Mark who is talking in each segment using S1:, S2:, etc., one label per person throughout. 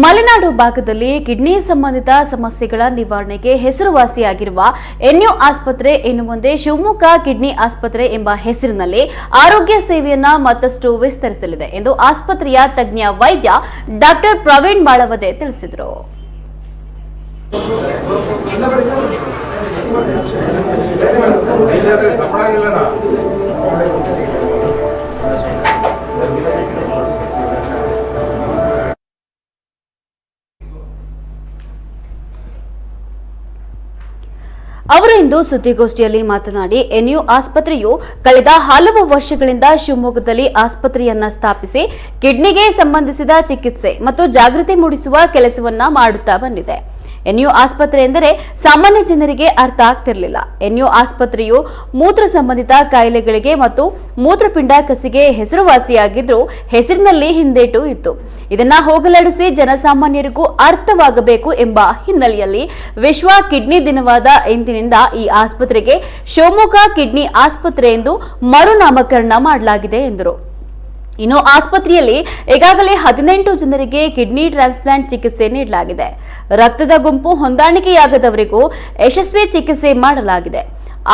S1: ಮಲೆನಾಡು ಭಾಗದಲ್ಲಿ ಕಿಡ್ನಿ ಸಂಬಂಧಿತ ಸಮಸ್ಯೆಗಳ ನಿವಾರಣೆಗೆ ಹೆಸರುವಾಸಿಯಾಗಿರುವ ಎನ್ಯು ಆಸ್ಪತ್ರೆ ಇನ್ನು ಮುಂದೆ ಶಿವಮೊಗ್ಗ ಕಿಡ್ನಿ ಆಸ್ಪತ್ರೆ ಎಂಬ ಹೆಸರಿನಲ್ಲಿ ಆರೋಗ್ಯ ಸೇವೆಯನ್ನ ಮತ್ತಷ್ಟು ವಿಸ್ತರಿಸಲಿದೆ ಎಂದು ಆಸ್ಪತ್ರೆಯ ತಜ್ಞ ವೈದ್ಯ ಡಾಕ್ಟರ್ ಪ್ರವೀಣ್ ಮಾಳವದೆ ತಿಳಿಸಿದರು. ಅವರು ಇಂದು ಸುದ್ದಿಗೋಷ್ಠಿಯಲ್ಲಿ ಮಾತನಾಡಿ, ಎನ್ಯು ಆಸ್ಪತ್ರೆಯು ಕಳೆದ ಹಲವು ವರ್ಷಗಳಿಂದ ಶಿವಮೊಗ್ಗದಲ್ಲಿ ಆಸ್ಪತ್ರೆಯನ್ನ ಸ್ಥಾಪಿಸಿ, ಕಿಡ್ನಿಗೆ ಸಂಬಂಧಿಸಿದ ಚಿಕಿತ್ಸೆ ಮತ್ತು ಜಾಗೃತಿ ಮೂಡಿಸುವ ಕೆಲಸವನ್ನ ಮಾಡುತ್ತಾ ಬಂದಿದೆ. ಎನ್ಯು ಆಸ್ಪತ್ರೆ ಎಂದರೆ ಸಾಮಾನ್ಯ ಜನರಿಗೆ ಅರ್ಥ ಆಗ್ತಿರಲಿಲ್ಲ. ಎನ್ಯು ಆಸ್ಪತ್ರೆಯು ಮೂತ್ರ ಸಂಬಂಧಿತ ಕಾಯಿಲೆಗಳಿಗೆ ಮತ್ತು ಮೂತ್ರಪಿಂಡ ಕಸಿಗೆ ಹೆಸರುವಾಸಿಯಾಗಿದ್ರೂ ಹೆಸರಿನಲ್ಲಿ ಹಿಂದೇಟು ಇತ್ತು. ಇದನ್ನ ಹೋಗಲಾಡಿಸಿ ಜನಸಾಮಾನ್ಯರಿಗೂ ಅರ್ಥವಾಗಬೇಕು ಎಂಬ ಹಿನ್ನೆಲೆಯಲ್ಲಿ ವಿಶ್ವ ಕಿಡ್ನಿ ದಿನವಾದ ಇಂದಿನಿಂದ ಈ ಆಸ್ಪತ್ರೆಗೆ ಶಿವಮೊಗ್ಗ ಕಿಡ್ನಿ ಆಸ್ಪತ್ರೆ ಎಂದು ಮರುನಾಮಕರಣ ಮಾಡಲಾಗಿದೆ ಎಂದರು. ಇನ್ನು ಆಸ್ಪತ್ರೆಯಲ್ಲಿ ಈಗಾಗಲೇ ಹದಿನೆಂಟು ಜನರಿಗೆ ಕಿಡ್ನಿ ಟ್ರಾನ್ಸ್ಪ್ಲಾಂಟ್ ಚಿಕಿತ್ಸೆ ನೀಡಲಾಗಿದೆ. ರಕ್ತದ ಗುಂಪು ಹೊಂದಾಣಿಕೆಯಾಗದವರಿಗೂ ಯಶಸ್ವಿ ಚಿಕಿತ್ಸೆ ಮಾಡಲಾಗಿದೆ.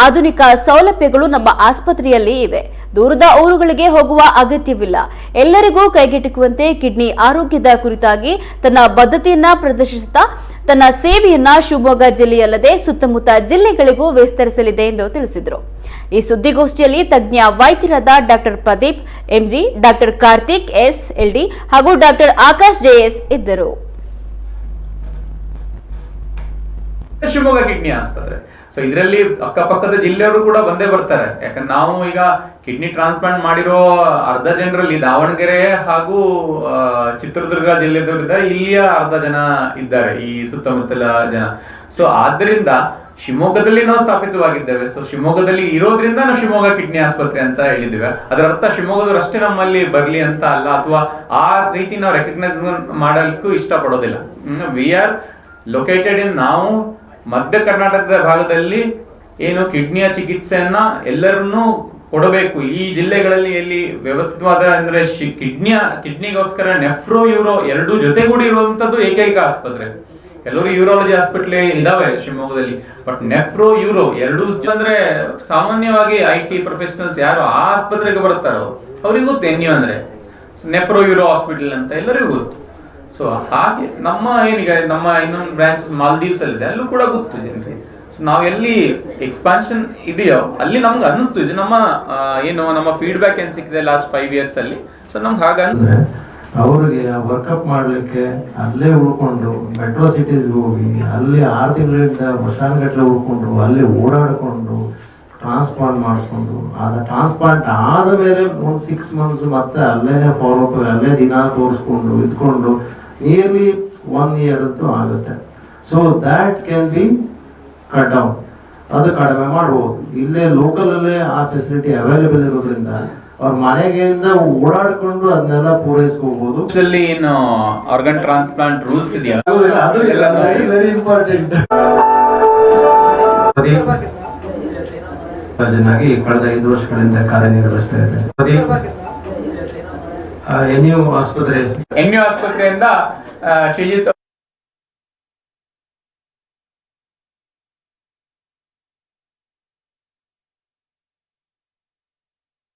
S1: ಆಧುನಿಕ ಸೌಲಭ್ಯಗಳು ನಮ್ಮ ಆಸ್ಪತ್ರೆಯಲ್ಲಿ ಇವೆ. ದೂರದ ಊರುಗಳಿಗೆ ಹೋಗುವ ಅಗತ್ಯವಿಲ್ಲ. ಎಲ್ಲರಿಗೂ ಕೈಗೆಟುಕುವಂತೆ ಕಿಡ್ನಿ ಆರೋಗ್ಯದ ಕುರಿತಾಗಿ ತನ್ನ ಬದ್ಧತೆಯನ್ನ ಪ್ರದರ್ಶಿಸುತ್ತಾ ತನ್ನ ಸೇವೆಯನ್ನ ಶಿವಮೊಗ್ಗ ಜಿಲ್ಲೆಯಲ್ಲದೆ ಸುತ್ತಮುತ್ತ ಜಿಲ್ಲೆಗಳಿಗೂ ವಿಸ್ತರಿಸಲಿದೆ ಎಂದು ತಿಳಿಸಿದರು. ಈ ಸುದ್ದಿಗೋಷ್ಠಿಯಲ್ಲಿ ತಜ್ಞ ವೈದ್ಯರಾದ doctor Pradeep, MG doctor Karthik S LD ಹಾಗೂ ಡಾಕ್ಟರ್ ಆಕಾಶ್ ಜೆಎಸ್ ಇದ್ದರು.
S2: ಶಿವಮೊಗ್ಗ ಕಿಡ್ನಿ ಆಸ್ಪತ್ರೆ. ಸೊ ಇದರಲ್ಲಿ ಅಕ್ಕಪಕ್ಕದ ಜಿಲ್ಲೆಯವರು ಕೂಡ ಬಂದೇ ಬರ್ತಾರೆ. ಯಾಕಂದ್ರೆ ನಾವು ಈಗ ಕಿಡ್ನಿ ಟ್ರಾನ್ಸ್ಪ್ಲಾಂಟ್ ಮಾಡಿರೋ ಅರ್ಧ ಜನರಲ್ಲಿ ದಾವಣಗೆರೆ ಹಾಗೂ ಚಿತ್ರದುರ್ಗ ಜಿಲ್ಲೆದವರಿದ್ದಾರೆ. ಇಲ್ಲಿಯ ಅರ್ಧ ಜನ ಇದ್ದಾರೆ, ಈ ಸುತ್ತಮುತ್ತಲ ಜನ. ಸೊ ಆದ್ದರಿಂದ ಶಿವಮೊಗ್ಗದಲ್ಲಿ ನಾವು ಸ್ಥಾಪಿತವಾಗಿದ್ದೇವೆ. ಸೊ ಶಿವಮೊಗ್ಗದಲ್ಲಿ ಇರೋದ್ರಿಂದ ನಾವು ಶಿವಮೊಗ್ಗ ಕಿಡ್ನಿ ಆಸ್ಪತ್ರೆ ಅಂತ ಹೇಳಿದ್ದೇವೆ. ಅದರ ಅರ್ಥ ಶಿವಮೊಗ್ಗದವ್ರು ಅಷ್ಟೇ ನಮ್ಮಲ್ಲಿ ಬರಲಿ ಅಂತ ಅಲ್ಲ, ಅಥವಾ ಆ ರೀತಿ ನಾವು ರೆಕಗ್ನೈಸ್ ಮಾಡಲಿಕ್ಕೂ ಇಷ್ಟಪಡೋದಿಲ್ಲ. ವಿ ಆರ್ ಲೊಕೇಟೆಡ್ ಇನ್ ನಾವು ಮಧ್ಯ ಕರ್ನಾಟಕದ ಭಾಗದಲ್ಲಿ ಏನು ಕಿಡ್ನಿಯ ಚಿಕಿತ್ಸೆಯನ್ನ ಎಲ್ಲರನ್ನೂ ಕೊಡಬೇಕು. ಈ ಜಿಲ್ಲೆಗಳಲ್ಲಿ ಎಲ್ಲಿ ವ್ಯವಸ್ಥಿತವಾದ ಅಂದ್ರೆ ಕಿಡ್ನಿಯ, ಕಿಡ್ನಿಗೋಸ್ಕರ ನೆಫ್ರೋ, ಯೂರೋ ಎರಡೂ ಜೊತೆಗೂಡಿ ಇರುವಂತದ್ದು ಏಕೈಕ ಆಸ್ಪತ್ರೆ. ಕೆಲವರು ಯೂರಾಲಜಿ ಹಾಸ್ಪಿಟ್ಲ್ ಇದಾವೆ ಶಿವಮೊಗ್ಗದಲ್ಲಿ. ಬಟ್ ನೆಫ್ರೋ, ಯೂರೋ ಎರಡು ಅಂದ್ರೆ ಸಾಮಾನ್ಯವಾಗಿ ಐ ಟಿ ಪ್ರೊಫೆಷನಲ್ಸ್ ಯಾರು ಆ ಆಸ್ಪತ್ರೆಗೆ ಬರ್ತಾರೋ ಅವ್ರಿಗೆ ಗೊತ್ತು ಅಂದ್ರೆ. ನೆಫ್ರೋ, ಯೂರೋ ಹಾಸ್ಪಿಟಲ್ ಅಂತ ಎಲ್ಲರಿಗೂ ಗೊತ್ತು. ಸೊ ಹಾಗೆ ನಮ್ಮ ಏನೀಗ ನಮ್ಮ ಇನ್ನೊಂದು ಬ್ರಾಂಚಸ್ ಮಾಲ್ದೀವ್ಸ್ ಅಲ್ಲಿ ಇದೆ ಅಲ್ಲೂ ಕೂಡ ಗೊತ್ತು ಜನರಿಗೆ ಸೊ ನಾವು ಎಲ್ಲಿ ಎಕ್ಸ್ಪಾನ್ಷನ್ ಇದೆಯೋ, ಅಲ್ಲಿ ನಮ್ಗೆ ಅನ್ನಿಸ್ತು. ಇದು ನಮ್ಮ ಏನು, ನಮ್ಮ ಫೀಡ್ಬ್ಯಾಕ್ ಏನು ಸಿಕ್ಕಿದೆ ಲಾಸ್ಟ್ ಫೈವ್ ಇಯರ್ಸ್ ಅಲ್ಲಿ? ಸೊ ನಮ್ಗೆ
S3: ಹಾಗಂದ್ರೆ ಅವ್ರಿಗೆ ವರ್ಕಪ್ ಮಾಡಲಿಕ್ಕೆ ಅಲ್ಲೇ ಉಳ್ಕೊಂಡು ಮೆಟ್ರೋ ಸಿಟೀಸ್ಗೆ ಹೋಗಿ, ಅಲ್ಲಿ ಆರು ತಿಂಗಳಿಂದ ವರ್ಷಾನುಗಟ್ಟಲೆ ಉಳ್ಕೊಂಡು, ಅಲ್ಲಿ ಓಡಾಡಿಕೊಂಡು ಟ್ರಾನ್ಸ್ಪ್ಲಾಂಟ್ ಮಾಡಿಸ್ಕೊಂಡು. ಆದ ಟ್ರಾನ್ಸ್ಪ್ಲಾಂಟ್ ಆದ ಮೇಲೆ ಒಂದು ಸಿಕ್ಸ್ ಮಂತ್ಸ್ ಮತ್ತೆ ಅಲ್ಲೇ ಫಾಲೋಅಪ್ ಅಲ್ಲೇ ದಿನ ತೋರಿಸ್ಕೊಂಡು ಇದ್ಕೊಂಡು ನಿಯರ್ಲಿ ಒನ್ ಇಯರ್ ಅಂತೂ ಆಗುತ್ತೆ. So that can be cut down ಅದು ಕಡಿಮೆ ಮಾಡ್ಬೋದು. ಇಲ್ಲೇ ಲೋಕಲ್ ಅಲ್ಲೇ ಆ ಫೆಸಿಲಿಟಿ ಅವೈಲೇಬಲ್ ಇರೋದ್ರಿಂದ ಅವ್ರ ಮನೆಗೆಯಿಂದ ಓಡಾಡ್ಕೊಂಡು ಅದನ್ನೆಲ್ಲ ಪೂರೈಸ್ಕೋಬಹುದು
S2: ಏನು ಆರ್ಗನ್ ಟ್ರಾನ್ಸ್ಪ್ಲಾಂಟ್ ರೂಲ್ಸ್ ಇದೆಯಾ ಎಲ್ಲ
S3: ವೆರಿ ಇಂಪಾರ್ಟೆಂಟ್ ಸರ್ಜನಾಗಿ ಕಳೆದ ಐದು ವರ್ಷಗಳಿಂದ ಕಾರ್ಯನಿರ್ವಹಿಸ್ತಾ ಇದ್ದಾರೆ. ಎನ್ ಯು ಆಸ್ಪತ್ರೆ.
S2: ಎನ್ಯು ಆಸ್ಪತ್ರೆಯಿಂದ ಶ್ರೀಜಿತ್